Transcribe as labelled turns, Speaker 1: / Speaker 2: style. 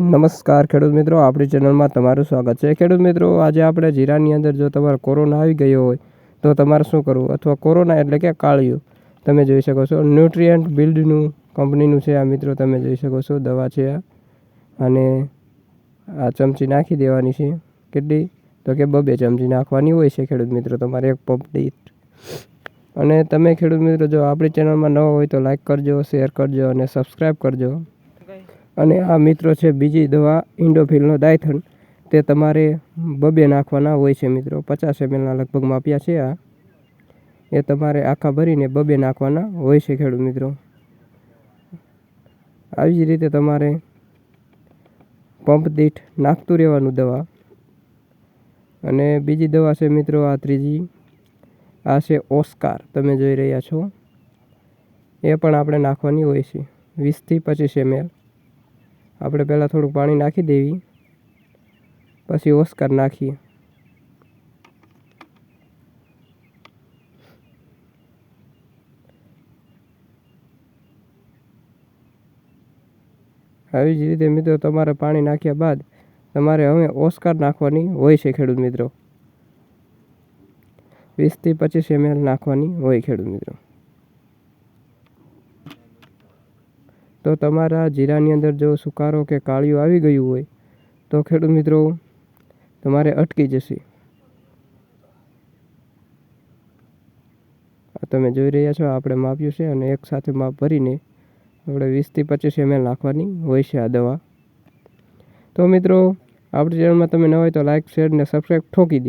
Speaker 1: નમસ્કાર ખેડૂત મિત્રો, આપણી ચેનલમાં તમારું સ્વાગત છે. ખેડૂત મિત્રો, આજે આપણે જીરાની અંદર જો તમારે કોરોના આવી ગયો હોય, તો તમારે શું કરવું? અથવા કોરોના એટલે કે કાળિયું. તમે જોઈ શકો છો, ન્યુટ્રિયન્ટ બિલ્ડનું કંપનીનું છે આ મિત્રો, તમે જોઈ શકો છો, દવા છે આ. અને આ ચમચી નાખી દેવાની છે. કેટલી? તો કે બબે ચમચી નાખવાની હોય છે ખેડૂત મિત્રો, તમારે એક પંપ દીઠ. અને તમે ખેડૂત મિત્રો, જો આપણી ચેનલમાં નવા હોય તો લાઈક કરજો શેર કરજો અને સબસ્ક્રાઈબ કરજો. અને આ મિત્રો છે બીજી દવા, ઇન્ડોફિલનો ડાયથન તે તમારે બબે નાખવાના હોય છે મિત્રો. પચાસ એમએલના લગભગ માપ્યા છે આ. એ તમારે આખા ભરીને બબે નાખવાના હોય છે ખેડૂત મિત્રો. આવી જ રીતે તમારે પંપ દીઠ નાખતું રહેવાનું દવા. અને બીજી દવા છે મિત્રો આ ત્રીજી. આ છે ઓસ્કાર. તમે જોઈ રહ્યા છો. એ પણ આપણે નાખવાની હોય છે. વીસથી પચીસ એમએલ. આપણે પહેલાં થોડું પાણી નાખી દેવી. પછી ઓસ્કાર નાખીએ. આવી જ રીતે મિત્રો તમારે પાણી નાખ્યા બાદ તમારે હવે ઓસ્કાર નાખવાની હોય છે ખેડૂત મિત્રો. વીસથી પચીસ એમએલ નાખવાની હોય ખેડૂત મિત્રો. તો તમારા જીરાની અંદર જો સુકારો કે કાળિયું આવી ગયું હોય, તો ખેડૂત મિત્રો, તમારે અટકી જશે. આ તમે જોઈ રહ્યા છો, આપણે માપ્યું છે અને એક સાથે માપ ભરીને આપણે વીસથી પચીસ એમએલ નાખવાની હોય છે આ દવા. તો મિત્રો, આપણી ચેનલમાં તમે ન હોય તો લાઇક શેર ને સબસ્ક્રાઈબ ઠોકી દો.